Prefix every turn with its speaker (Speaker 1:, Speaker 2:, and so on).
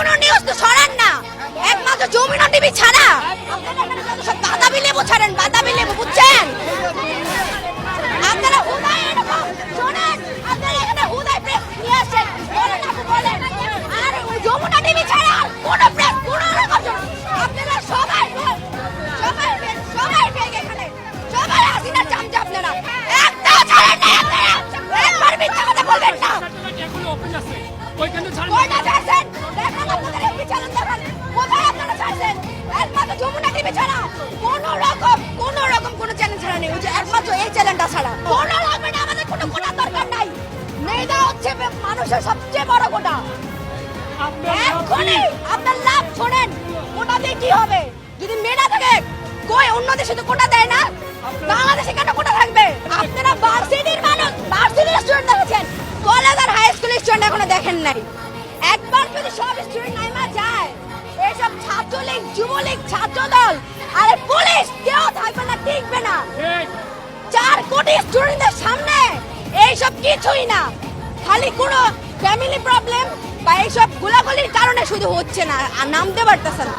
Speaker 1: কোনো নিউজ তো ছড়ান না। একমাত্র যমুনা টিভি ছাড়া। বাতাবি লেবু ছাড়েন বাতাবি লেবু বুঝছেন? আপনারা হুদায় এরকম শোনেন আপনারা এখানে হুদায় প্রেস নিয়ে আসেন বলেন আপু বলেন। আর যমুনা টিভি ছাড়া আর কোনো প্রেস কোনো রকম আপনারা সবাই সবাই সবাই ফেক এখানে। সবাই হাসিনার চামচা আপনারা। একটাও ছাড়েন না একবার মিথ্যা কথা বলবেন না।
Speaker 2: ওইখানে ছাড়বেন
Speaker 1: ছাড়ছেন? দেখান আপনাদের দেখান কোথায় আপনারা ছাড়ছেন? একমাত্র যমুনা টিভি ছাড়া কোন রকম কোন রকম কোন চ্যানেল ছাড়া নেই। ওই যে একমাত্র এই চ্যানেলটা ছাড়া। কোন আমাদের দরকার নাই। মেয়েটা হচ্ছে মানুষের সবচেয়ে বড় কোটা। এক্ষুনি আপনার লাভ শোনেন কোটা দিয়ে কি হবে? যদি মেয়েরা থাকে কই অন্য দেশে তো কোটা দেয় না? বাংলাদেশে কেন কোটা থাকবে? আপনারা ভার্সিটির মানুষ ভার্সিটির স্টুডেন্ট দেখেছেন কলেজ আর হাই স্কুলের স্টুডেন্ট এখনও দেখেন নাই। একবার যদি সব স্টুডেন্ট নাইমা যায় এইসব ছাত্রলীগ যুবলীগ ছাত্র দল আর পুলিশ কেউ থাকবে না টিকবে না। চার কোটি স্টুডেন্টদের সামনে এইসব কিছুই না। খালি কোনো ফ্যামিলি প্রবলেম বা এইসব গোলাগুলির কারণে শুধু হচ্ছে না আর নামতে পারতেছে না।